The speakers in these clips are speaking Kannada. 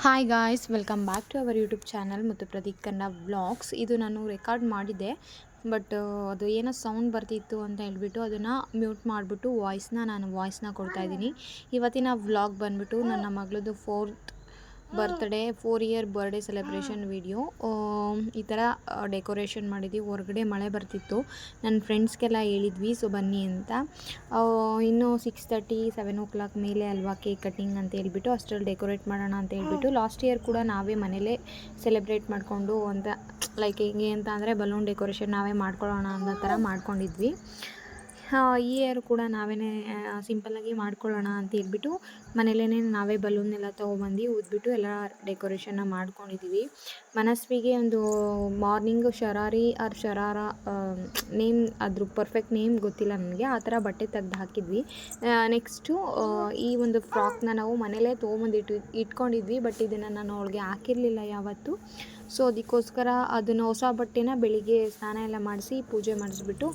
Hi guys welcome back to our YouTube channel ಮತ್ತು ಪ್ರದೀಪ್ ಕನ್ನಡ ವ್ಲಾಗ್ಸ್ ಇದು ನಾನು ರೆಕಾರ್ಡ್ ಮಾಡಿದ್ದೆ ಬಟ್ ಅದು ಏನೋ ಸೌಂಡ್ ಬರ್ತಿತ್ತು ಅಂತ ಹೇಳ್ಬಿಟ್ಟು ಅದನ್ನು ಮ್ಯೂಟ್ ಮಾಡಿಬಿಟ್ಟು ವಾಯ್ಸ್ನ ನಾನು ವಾಯ್ಸ್ನ ಕೊಡ್ತಾಯಿದ್ದೀನಿ ಇವತ್ತಿನ ವ್ಲಾಗ್ ಬಂದ್ಬಿಟ್ಟು ನನ್ನ ಮಗಳದ್ದು fourth birthday four year birthday celebration video ಈ ಥರ ಡೆಕೋರೇಷನ್ ಮಾಡಿದ್ವಿ. ಹೊರಗಡೆ ಮಳೆ ಬರ್ತಿತ್ತು. ನನ್ನ ಫ್ರೆಂಡ್ಸ್ಗೆಲ್ಲ ಹೇಳಿದ್ವಿ ಸೊ ಬನ್ನಿ ಅಂತ. ಇನ್ನು six thirty seven o'clock ಮೇಲೆ ಅಲ್ವಾ ಕೇಕ್ ಕಟ್ಟಿಂಗ್ ಅಂತ ಹೇಳ್ಬಿಟ್ಟು ಅಷ್ಟರಲ್ಲಿ ಡೆಕೋರೇಟ್ ಮಾಡೋಣ ಅಂತ ಹೇಳ್ಬಿಟ್ಟು ಲಾಸ್ಟ್ ಇಯರ್ ಕೂಡ ನಾವೇ ಮನೇಲೇ ಸೆಲೆಬ್ರೇಟ್ ಮಾಡಿಕೊಂಡು ಅಂತ ಲೈಕ್ ಹೆಂಗೆ ಅಂತ ಅಂದರೆ ಬಲೂನ್ ಡೆಕೋರೇಷನ್ ನಾವೇ ಮಾಡ್ಕೊಳ್ಳೋಣ ಅನ್ನೋ ಥರ ಮಾಡ್ಕೊಂಡಿದ್ವಿ. ಈ ಇಯರ್ ಕೂಡ ನಾವೇ ಸಿಂಪಲ್ಲಾಗಿ ಮಾಡ್ಕೊಳ್ಳೋಣ ಅಂತ ಹೇಳ್ಬಿಟ್ಟು ಮನೇಲೇ ನಾವೇ ಬಲೂನ್ ಎಲ್ಲ ತೊಗೊಬಂದು ಊದ್ಬಿಟ್ಟು ಎಲ್ಲ ಡೆಕೋರೇಷನ್ನ ಮಾಡ್ಕೊಂಡಿದ್ದೀವಿ ಮನಸ್ವಿಗೆ ಒಂದು ಮಾರ್ನಿಂಗ್ ಶರಾರಿ ಆರ್ ಶರಾರ ನೇಮ್ ಅದ್ರ ಪರ್ಫೆಕ್ಟ್ ನೇಮ್ ಗೊತ್ತಿಲ್ಲ ನನಗೆ ಆ ಥರ ಬಟ್ಟೆ ತೆಗ್ದು ಹಾಕಿದ್ವಿ. ನೆಕ್ಸ್ಟು ಈ ಒಂದು ಫ್ರಾಕ್ನ ನಾವು ಮನೇಲೇ ತೊಗೊಂಬಂದು ಇಟ್ಟು ಇಟ್ಕೊಂಡಿದ್ವಿ ಬಟ್ ಇದನ್ನು ನಾನು ಅವಳಿಗೆ ಹಾಕಿರಲಿಲ್ಲ ಯಾವತ್ತೂ. ಸೊ, ಅದಕ್ಕೋಸ್ಕರ ಅದನ್ನು ಹೊಸ ಬಟ್ಟೆನ ಬೆಳಿಗ್ಗೆ ಸ್ನಾನ ಎಲ್ಲ ಮಾಡಿಸಿ ಪೂಜೆ ಮಾಡಿಸ್ಬಿಟ್ಟು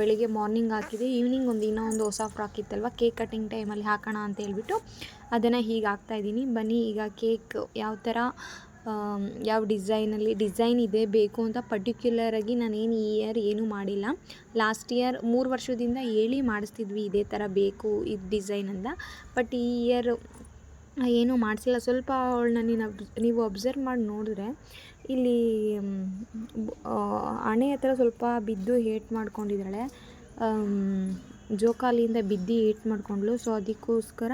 ಬೆಳಿಗ್ಗೆ ಮಾರ್ನಿಂಗ್ ಹಾಕಿದೆ. ಈವ್ನಿಂಗ್ ಒಂದು ಇನ್ನೂ ಒಂದು ಹೊಸ ಫ್ರಾಕ್ ಇತ್ತಲ್ವ? ಕೇಕ್ ಕಟ್ಟಿಂಗ್ ಟೈಮಲ್ಲಿ ಹಾಕೋಣ ಅಂತ ಹೇಳ್ಬಿಟ್ಟು ಅದನ್ನು ಹೀಗೆ ಹಾಕ್ತಾಯಿದ್ದೀನಿ ಬನ್ನಿ, ಈಗ ಕೇಕ್ ಯಾವ ಥರ ಯಾವ ಡಿಸೈನಲ್ಲಿ ಡಿಸೈನ್ ಇದೆ, ಬೇಕು ಅಂತ ಪರ್ಟಿಕ್ಯುಲರಾಗಿ ನಾನೇನು ಈ ಇಯರ್ ಏನೂ ಮಾಡಿಲ್ಲ. ಲಾಸ್ಟ್ ಇಯರ್ ಮೂರು ವರ್ಷದಿಂದ ಹೇಳಿ ಮಾಡಿಸ್ತಿದ್ವಿ ಇದೇ ಥರ ಬೇಕು ಇದು ಡಿಸೈನ್ ಅಂತ. ಬಟ್ ಈ ಇಯರ್ ಏನೂ ಮಾಡಿಸಿಲ್ಲ. ಸ್ವಲ್ಪ ಅವಳನ್ನ ನೀನು ಅಬ್, ನೀವು ಅಬ್ಸರ್ವ್ ಮಾಡಿ ನೋಡಿದ್ರೆ ಇಲ್ಲಿ ಹಣೆ ಹತ್ರ ಸ್ವಲ್ಪ ಬಿದ್ದು ಏಟ್ ಮಾಡ್ಕೊಂಡಿದ್ದಾಳೆ. ಜೋಕಾಲಿಯಿಂದ ಬಿದ್ದು ಏಟ್ ಮಾಡಿಕೊಂಡ್ಳು. ಸೊ ಅದಕ್ಕೋಸ್ಕರ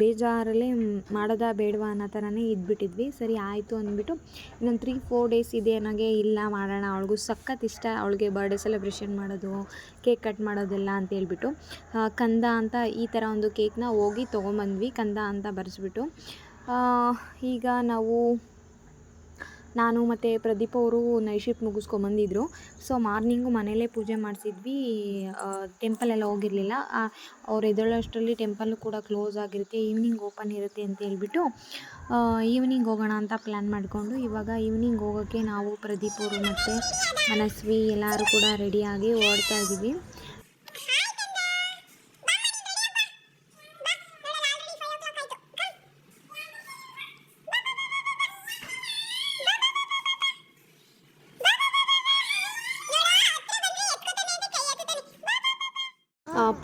ಬೇಜಾರಲ್ಲೇ ಮಾಡೋದ ಬೇಡವಾ ಅನ್ನೋ ಥರನೇ ಇದ್ಬಿಟ್ಟಿದ್ವಿ. ಸರಿ, ಆಯಿತು ಅಂದ್ಬಿಟ್ಟು ಇನ್ನೊಂದು ತ್ರೀ ಫೋರ್ ಡೇಸ್ ಇದೆ ನನಗೆ ಇಲ್ಲ ಮಾಡೋಣ, ಅವಳಿಗೂ ಸಖತ್ ಇಷ್ಟ. ಅವಳಿಗೆ ಬರ್ಡೇ ಸೆಲೆಬ್ರೇಷನ್ ಮಾಡೋದು ಕೇಕ್ ಕಟ್ ಮಾಡೋದೆಲ್ಲ ಅಂತ ಹೇಳ್ಬಿಟ್ಟು ಕಂದ ಅಂತ ಈ ಥರ ಒಂದು ಕೇಕ್ನ ಹೋಗಿ ತೊಗೊಂಬಂದ್ವಿ. ಕಂದ ಅಂತ ಬರೆಸ್ಬಿಟ್ಟು ಈಗ ನಾವು ನಾನು ಮತ್ತು ಪ್ರದೀಪ್ ಅವರು ನೈಟ್ ಶಿಫ್ಟ್ ಮುಗಿಸ್ಕೊಂಬಂದಿದ್ರು. ಸೊ ಮಾರ್ನಿಂಗು ಮನೇಲೇ ಪೂಜೆ ಮಾಡಿಸಿದ್ವಿ. ಟೆಂಪಲೆಲ್ಲ ಹೋಗಿರಲಿಲ್ಲ. ಅವ್ರು ಎದ್ದೇಳೋಷ್ಟರಲ್ಲಿ ಟೆಂಪಲ್ಲು ಕೂಡ ಕ್ಲೋಸ್ ಆಗಿರುತ್ತೆ. ಈವ್ನಿಂಗ್ ಓಪನ್ ಇರುತ್ತೆ ಅಂತ ಹೇಳ್ಬಿಟ್ಟು ಈವ್ನಿಂಗ್ ಹೋಗೋಣ ಅಂತ ಪ್ಲ್ಯಾನ್ ಮಾಡಿಕೊಂಡು ಇವಾಗ ಈವ್ನಿಂಗ್ ಹೋಗೋಕ್ಕೆ ನಾವು ಪ್ರದೀಪ್ ಅವರು ಮತ್ತು ಮನಸ್ವಿ ಎಲ್ಲರೂ ಕೂಡ ರೆಡಿಯಾಗಿ ಓಡ್ತಾ ಇದ್ದೀವಿ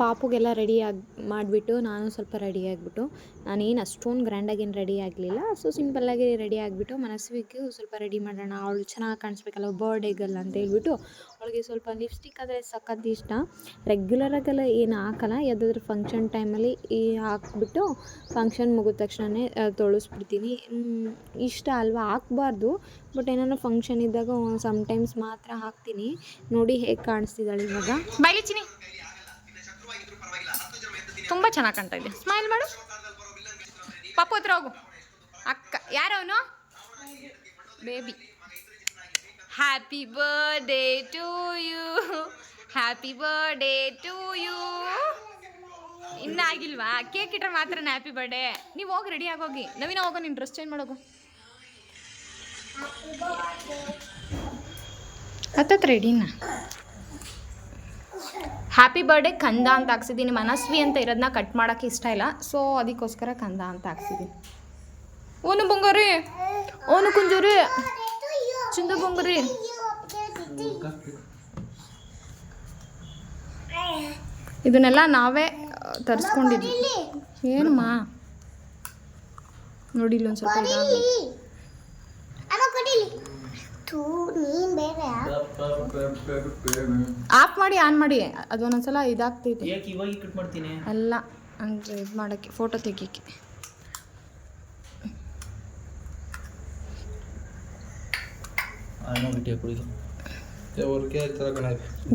ಪಾಪುಗೆಲ್ಲ ರೆಡಿ ಆಗಿ, ಮಾಡಿಬಿಟ್ಟು ನಾನು ಸ್ವಲ್ಪ ರೆಡಿ ಆಗಿಬಿಟ್ಟು, ನಾನೇನು ಅಷ್ಟೊಂದು ಗ್ರ್ಯಾಂಡಾಗೇನು ರೆಡಿ ಆಗಲಿಲ್ಲ. ಸೊ ಸಿಂಪಲ್ಲಾಗಿ ರೆಡಿ ಆಗಿಬಿಟ್ಟು ಮನಸ್ವಿಗೂ ಸ್ವಲ್ಪ ರೆಡಿ ಮಾಡೋಣ, ಅವಳು ಚೆನ್ನಾಗಿ ಕಾಣಿಸ್ಬೇಕಲ್ಲ ಬರ್ಡೇಗಲ್ಲ ಅಂತ ಹೇಳ್ಬಿಟ್ಟು ಅವಳಿಗೆ ಸ್ವಲ್ಪ ಲಿಪ್ಸ್ಟಿಕ್ ಆದರೆ ಸಖತ್ ಇಷ್ಟ. ರೆಗ್ಯುಲರಾಗೆಲ್ಲ ಏನು ಹಾಕಲ್ಲ, ಯಾವುದಾದ್ರೂ ಫಂಕ್ಷನ್ ಟೈಮಲ್ಲಿ ಈ ಹಾಕ್ಬಿಟ್ಟು ಫಂಕ್ಷನ್ ಮುಗಿದ ತಕ್ಷಣವೇ ತೊಳಸ್ಬಿಡ್ತೀನಿ. ಇಷ್ಟ ಅಲ್ವಾ? ಹಾಕ್ಬಾರ್ದು. ಬಟ್ ಏನಾದ್ರು ಫಂಕ್ಷನ್ ಇದ್ದಾಗ ಸಮ್ಟೈಮ್ಸ್ ಮಾತ್ರ ಹಾಕ್ತೀನಿ. ನೋಡಿ ಹೇಗೆ ಕಾಣಿಸ್ತಿದ್ದಾಳೆ ಇವಾಗ. ತುಂಬ ಚೆನ್ನಾಗಿ ಕಾಣ್ತಾ ಇದೆ. ಸ್ಮೈಲ್ ಮಾಡು. ಪಾಪು ಹತ್ರ ಹೋಗು. ಅಕ್ಕ ಯಾರವನು baby happy birthday to you happy birthday to you ಇನ್ನಾಗಿಲ್ವಾ cake ಇಟ್ರೆ ಮಾತ್ರ ಹ್ಯಾಪಿ ಬರ್ಡೇ ನೀವು ಹೋಗಿ ರೆಡಿ ಆಗೋಗಿ. ನವೀನ, ಹೋಗೋ, ನೀನು ಡ್ರೆಸ್ ಚೇಂಜ್ ಮಾಡೋಗು. ಹತ್ತತ್ರ ರೆಡಿನಾ ಹ್ಯಾಪಿ ಬರ್ಡೇ ಕಂದ ಅಂತ ಹಾಕ್ಸಿದ್ದೀನಿ. ಮನಸ್ವಿ ಅಂತ ಇರೋದನ್ನ ಕಟ್ ಮಾಡೋಕ್ಕೆ ಇಷ್ಟ ಇಲ್ಲ. ಸೊ ಅದಕ್ಕೋಸ್ಕರ ಕಂದ ಅಂತ ಹಾಕ್ಸಿದ್ದೀನಿ. ಓನು ಬುಂಗರಿ. ಓನು ಕುಂಜೂರಿ. ಚಿಂದು ಬುಂಗರಿ. ಇದನ್ನೆಲ್ಲ ನಾವೇ ತರಿಸ್ಕೊಂಡಿದ್ವಿ. ಏನಮ್ಮ ನೋಡಿ ಇಲ್ಲೊಂದು ಸ್ವಲ್ಪ ಇದಾಗಲಿ ಆಫ್ ಮಾಡಿ ಆನ್ ಮಾಡಿ. ಅದು ಒಂದೊಂದ್ಸಲ ಇದಾಗ್ತೈತೆ ಯಾಕೆ ಇವಾಗ ಕಟ್ ಮಾಡ್ತೀನಿ? ಎಲ್ಲ ಹಂಗೆ ಇದು ಮಾಡೋಕ್ಕೆ ಫೋಟೋ ತೆಗಿಯಕ್ಕೆ.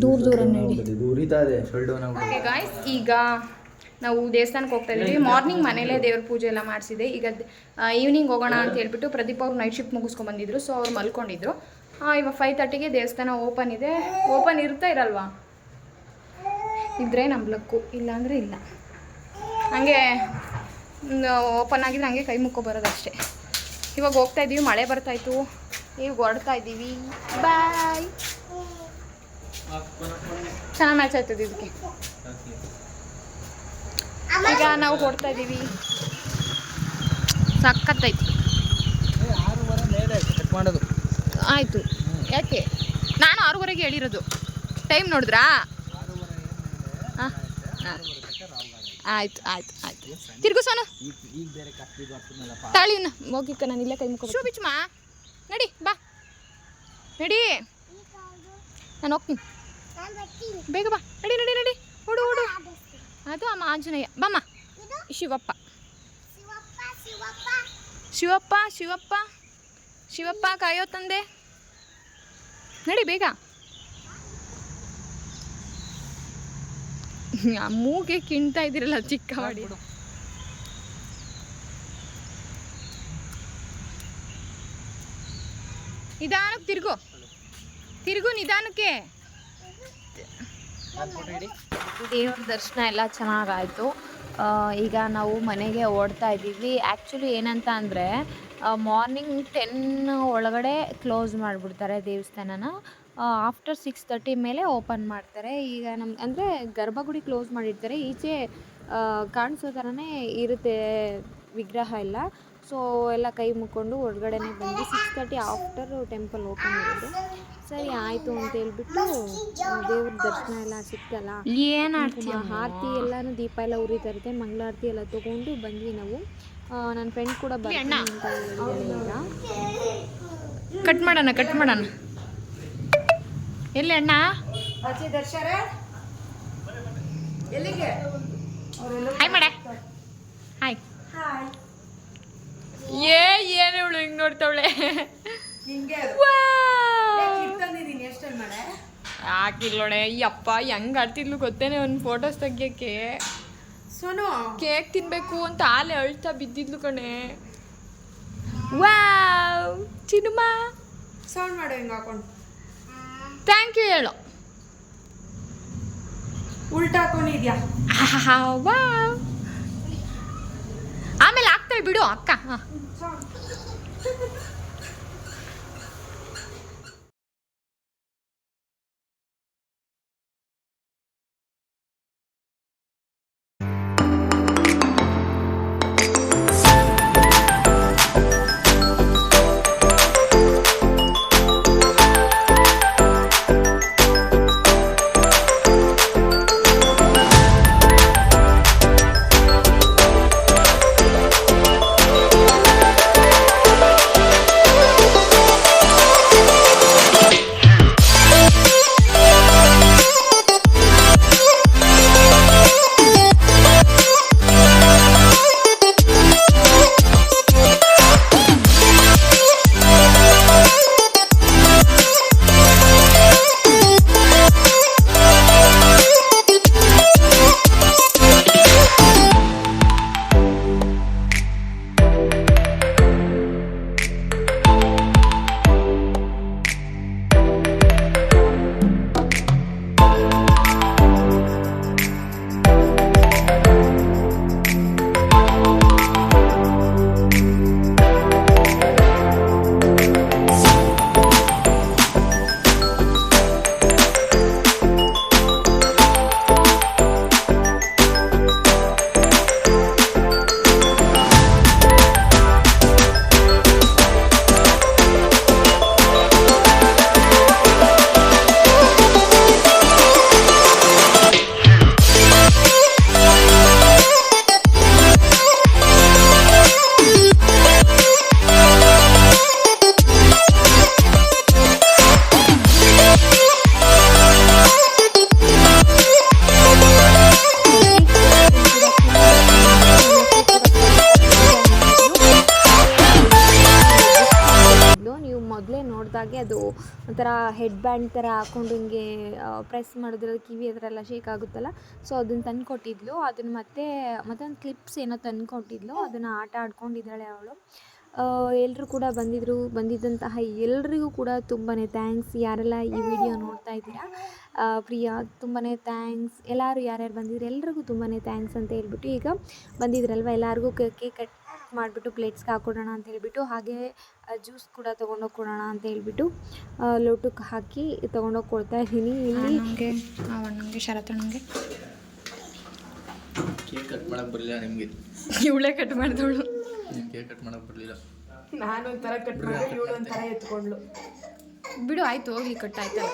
ದೂರ ದೂರ ಇದೆ ಈಗ ನಾವು ದೇವಸ್ಥಾನಕ್ಕೆ ಹೋಗ್ತಾ ಇದ್ದೀವಿ. ಮಾರ್ನಿಂಗ್ ಮನೇಲೇ ದೇವ್ರ ಪೂಜೆ ಎಲ್ಲ ಮಾಡಿಸಿದೆ. ಈಗ ಈವ್ನಿಂಗ್ ಹೋಗೋಣ ಅಂತ ಹೇಳ್ಬಿಟ್ಟು ಪ್ರದೀಪ್ ಅವ್ರು ನೈಟ್ ಶಿಫ್ಟ್ ಮುಗಿಸ್ಕೊಂಡ್ಬಂದಿದ್ರು ಸೊ ಅವ್ರು ಮಲ್ಕೊಂಡಿದ್ರು. ಇವಾಗ ಫೈವ್ ತರ್ಟಿಗೆ ದೇವಸ್ಥಾನ ಓಪನ್ ಇದೆ. ಓಪನ್ ಇರ್ತಾ ಇರಲ್ವಾ? ಇದ್ರೆ ನಂಬ್ಲಕ್ಕು. ಇಲ್ಲಾಂದರೆ ಇಲ್ಲ. ಹಂಗೆ ಓಪನ್ ಆಗಿದ್ರೆ ಹಂಗೆ ಕೈ ಮುಕ್ಕೊ ಬರೋದಷ್ಟೇ. ಇವಾಗ ಹೋಗ್ತಾ ಇದ್ದೀವಿ ಮಳೆ ಬರ್ತಾಯಿತ್ತು ಈಗ ಹೊರಡ್ತಾ ಇದ್ದೀವಿ ಬಾಯ್ ಚೆನ್ನಾಗಿ ಮ್ಯಾಚ್ ಆಯ್ತದೆ ಇದಕ್ಕೆ. ಈಗ ನಾವು ಕೊಡ್ತಾ ಇದ್ದೀವಿ ಮಾಡೋದು. ಆಯಿತು. ಯಾಕೆ? ನಾನು ಆರೂವರೆಗೆ ಹೇಳಿರೋದು. ಟೈಮ್ ನೋಡಿದ್ರಾ? ಹಾಂ. ಆಯ್ತು ಆಯ್ತು ಆಯ್ತು ತಿರ್ಗು ತಾಳಿ ಈಗ ಈಗ ಬೇರೆ ಕಟ್ ತಾಳಿನ ಹೋಗಿಕ್ಕ ನಾನು ಇಲ್ಲೇ ಕೈ ಮುಖ ಬಿಚ್ಚಮ್ಮ ನಡಿ ಬಾ. ನಡಿ. ನಾನು ಹೋಗ್ತೀನಿ. ಬೇಗ ಬಾ. ನಡಿ ನಡಿ ನಡಿ. ಓಡು ಓಡು. ಅದು ಅಮ್ಮ ಆಂಜನೇಯ. ಬಮ್ಮ. ಶಿವಪ್ಪ. ಶಿವಪ್ಪ ಶಿವಪ್ಪ. ಶಿವಪ್ಪ ಕಾಯೋ ತಂದೆ. ನಡಿ ಬೇಗ. ಮೂಗೆ ಕಿಣ್ತಾ ಇದ್ದೀರಲ್ಲ ಚಿಕ್ಕ ಮಾಡಿ ನಿಧಾನಕ್ಕೆ ತಿರುಗು. ತಿರುಗು ನಿಧಾನಕ್ಕೆ. ದೇವ್ರ ದರ್ಶನ ಎಲ್ಲ ಚೆನ್ನಾಗಾಯಿತು. ಈಗ ನಾವು ಮನೆಗೆ ಓಡ್ತಾ ಇದ್ದೀವಿ. ಆ್ಯಕ್ಚುಲಿ ಏನಂತ ಅಂದರೆ ಮಾರ್ನಿಂಗ್ ಟೆನ್ ಒಳಗಡೆ ಕ್ಲೋಸ್ ಮಾಡಿಬಿಡ್ತಾರೆ ದೇವಸ್ಥಾನನ. ಆಫ್ಟರ್ ಸಿಕ್ಸ್ ತರ್ಟಿ ಮೇಲೆ ಓಪನ್ ಮಾಡ್ತಾರೆ. ಈಗ ನಮ್ಮ ಅಂದರೆ ಗರ್ಭಗುಡಿ ಕ್ಲೋಸ್ ಮಾಡಿರ್ತಾರೆ. ಈಚೆ ಕಾಣಿಸೋ ಥರನೇ ಇರುತ್ತೆ ವಿಗ್ರಹ ಎಲ್ಲ. ಸೊ ಎಲ್ಲ ಕೈ ಮುಕ್ಕೊಂಡು ಹೊರಗಡೆನೇ ಬಂದು six thirty after temple open ಇರೋದು ಸರಿ ಆಯಿತು ಅಂತ ಹೇಳ್ಬಿಟ್ಟು ದೇವ್ರ ದರ್ಶನ ಎಲ್ಲ ಸಿಕ್ತಲ್ಲ? ಏನು ಆರತಿ ಎಲ್ಲಾನು ದೀಪ ಎಲ್ಲ ಉರಿತಾ ಇರುತ್ತೆ ಮಂಗಳಾರತಿ ಎಲ್ಲ ತಗೊಂಡು ಬಂದ್ವಿ ನಾವು. ನನ್ನ ಫ್ರೆಂಡ್ ಕೂಡ ಬರ್ತೀನಿ ಅಂತ ಕಟ್ ಮಾಡೋಣ ಕಟ್ ಮಾಡೋಣ. ಎಲ್ಲಿ ಅಣ್ಣ? ಹಾಯ್ ಮಾಡ. ಹಾಯ್ ಏ ಏನು ಇವಳು ಹಿಂಗೆ ನೋಡ್ತಾವಳೆ? ಹಾಕಿಲ್ಲೋಡೆ ಅಪ್ಪ ಹೆಂಗ್ ಆಡ್ತಿದ್ಲು ಗೊತ್ತೇನೆ ಒಂದು ಫೋಟೋಸ್ ತೆಗಿಯಕ್ಕೆ. ಸೋನು? ಕೇಕ್ ತಿನ್ಬೇಕು ಅಂತ ಆಲೆ ಅಳ್ತಾ ಬಿದ್ದಿದ್ಲು ಕಣೆ. ವಾವ್ ಚಿನುಮ. ಸೌಂಡ್ ಮಾಡು ಹಿಂಗೆ ಹಾಕೊಂಡು. ಥ್ಯಾಂಕ್ ಯು ಹೇಳು. ಉಲ್ಟಾ ಹಾಕೊಂಡಿದ್ಯಾ? ವಾವ್. ಆಮೇಲೆ ಹಾಕ್ತಾಳೆ ಬಿಡು ಅಕ್ಕ. ಹ. ಒಂಥರ ಹೆಡ್ ಬ್ಯಾಂಡ್ ಥರ ಹಾಕೊಂಡು ಹಿಂಗೆ ಪ್ರೆಸ್ ಮಾಡಿದ್ರೆ ಕಿವಿ ಹತ್ರ ಶೇಕ್ ಆಗುತ್ತಲ್ಲ? ಸೊ ಅದನ್ನು ತಂದು ಕೊಟ್ಟಿದ್ಲು ಅದನ್ನು ಮತ್ತೆ ಮತ್ತೊಂದು ಕ್ಲಿಪ್ಸ್ ಏನೋ ತಂದು ಕೊಟ್ಟಿದ್ಲು ಅದನ್ನು ಆಟ ಆಡ್ಕೊಂಡಿದ್ದಾಳೆ ಅವಳು. ಎಲ್ಲರೂ ಕೂಡ ಬಂದಿದ್ದರು ಬಂದಿದ್ದಂತಹ ಎಲ್ಲರಿಗೂ ಕೂಡ ತುಂಬಾ ಥ್ಯಾಂಕ್ಸ್ ಯಾರೆಲ್ಲ ಈ ವಿಡಿಯೋ ನೋಡ್ತಾ ಇದ್ದೀರಾ? ಪ್ರಿಯಾ ತುಂಬಾ ಥ್ಯಾಂಕ್ಸ್ ಎಲ್ಲರೂ ಯಾರ್ಯಾರು ಬಂದಿದ್ರು? ಎಲ್ರಿಗೂ ತುಂಬಾ ಥ್ಯಾಂಕ್ಸ್ ಅಂತ ಹೇಳ್ಬಿಟ್ಟು ಈಗ ಬಂದಿದ್ರಲ್ವ? ಎಲ್ಲರಿಗೂ ಕೇಕ್ ಕಟ್ ಮಾಡಿಬಿಟ್ಟು ಪ್ಲೇಟ್ಸ್ಗೆ ಹಾಕ್ಕೊಡೋಣ ಅಂತ ಹೇಳಿಬಿಟ್ಟು ಹಾಗೆ ಜ್ಯೂಸ್ ಕೂಡ ತೊಗೊಂಡೋಗಿ ಕೊಡೋಣ ಅಂತ ಹೇಳ್ಬಿಟ್ಟು ಲೋಟಕ್ಕೆ ಹಾಕಿ ತೊಗೊಂಡೋಗಿ ಕೊಡ್ತಾ ಇದ್ದೀನಿ. ಇಲ್ಲಿ ನನಗೆ ಅಣ್ಣಂಗೆ. ಶರತಣ್ಣಂಗೆ ಕೇಕ್ ಕಟ್ ಮಾಡಕ್ ಬರಲಿಲ್ಲ ನಿಮಗೆ? ಇವಳೇ ಕಟ್ ಮಾಡಿದವಳು. ಕೇಕ್ ಕಟ್ ಮಾಡಕ್ ಬರಲಿಲ್ಲ? ನಾನು ಒಂಥರ ಕಟ್ ಮಾಡಿ ಇವಳು ಒಂಥರ ಎತ್ಕೊಂಡ್ಳು. ಬಿಡು ಆಯ್ತು ಹೋಗಿ ಕಟ್ ಆಯ್ತಲ್ಲ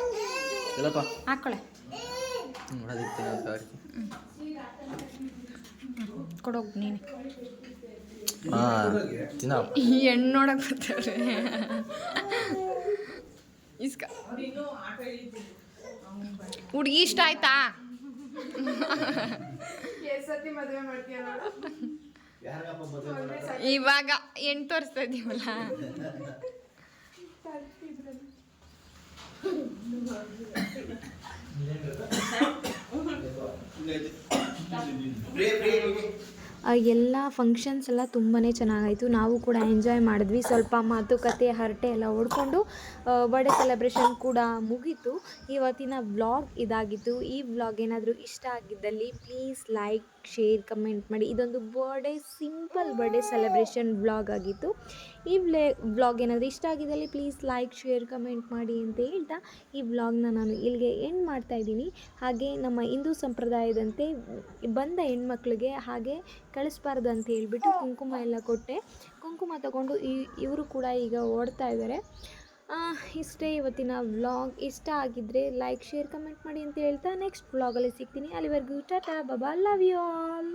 ಎಲ್ಲಪ್ಪ? ಹಾಕೊಳ್ಳೆ ಅದಕ್ಕೆ ಕೊಡೋಗಿ ನೀನು. ತಿನ್ನ ಈ ಹೆಣ್ಣು ನೋಡಕ್ ಬರ್ತಾರೆ ಇಸ್ಕ ಹುಡುಗಿ ಇಷ್ಟ ಆಯ್ತಾ ಇವಾಗ ಹೆಣ್ಣು ತೋರಿಸ್ತಾ ಇದೀವಲ್ಲ ಎಲ್ಲ ಫಂಕ್ಷನ್ಸ್ ಎಲ್ಲ ತುಂಬಾ ಚೆನ್ನಾಗಾಯಿತು. ನಾವು ಕೂಡ ಎಂಜಾಯ್ ಮಾಡಿದ್ವಿ. ಸ್ವಲ್ಪ ಮಾತುಕತೆ ಹರಟೆ ಎಲ್ಲ ಹೊಡ್ಕೊಂಡು ಬರ್ಡೇ ಸೆಲೆಬ್ರೇಷನ್ ಕೂಡ ಮುಗೀತು. ಇವತ್ತಿನ ವ್ಲಾಗ್ ಇದಾಗಿತ್ತು. ಈ ವ್ಲಾಗ್ ಏನಾದರೂ ಇಷ್ಟ ಆಗಿದ್ದಲ್ಲಿ ಪ್ಲೀಸ್ ಲೈಕ್ ಶೇರ್ ಕಮೆಂಟ್ ಮಾಡಿ. ಇದೊಂದು birthday simple birthday celebration vlog ಆಗಿತ್ತು. ಈ ವ್ಲೇ ವ್ಲಾಗ್ ಏನಾದರೂ ಇಷ್ಟ ಆಗಿದ್ದಲ್ಲಿ ಪ್ಲೀಸ್ ಲೈಕ್ ಶೇರ್ ಕಮೆಂಟ್ ಮಾಡಿ ಅಂತ ಹೇಳ್ತಾ, ಈ ವ್ಲಾಗ್ನ ನಾನು ಇಲ್ಲಿಗೆ ಎಂಡ್ ಮಾಡ್ತಾ ಇದ್ದೀನಿ. ಹಾಗೆ ನಮ್ಮ ಹಿಂದೂ ಸಂಪ್ರದಾಯದಂತೆ ಬಂದ ಹೆಣ್ಮಕ್ಳಿಗೆ ಹಾಗೆ ಕಳಿಸ್ಬಾರ್ದು ಅಂತ ಹೇಳಿಬಿಟ್ಟು ಕುಂಕುಮ ಎಲ್ಲ ಕೊಟ್ಟೆ. ಕುಂಕುಮ ತಗೊಂಡು ಈ, ಇವರು ಕೂಡ ಈಗ ಓಡ್ತಾ ಇದ್ದಾರೆ ಇಷ್ಟೇ ಇವತ್ತಿನ ವ್ಲಾಗ್. ಇಷ್ಟ ಆಗಿದ್ದರೆ ಲೈಕ್ ಶೇರ್ ಕಮೆಂಟ್ ಮಾಡಿ ಅಂತ ಹೇಳ್ತಾ ನೆಕ್ಸ್ಟ್ ವ್ಲಾಗಲ್ಲಿ ಸಿಗ್ತೀನಿ. ಅಲ್ಲಿವರೆಗೂ ಟಾಟಾ, ಬಬಾ ಲವ್ ಯು ಆಲ್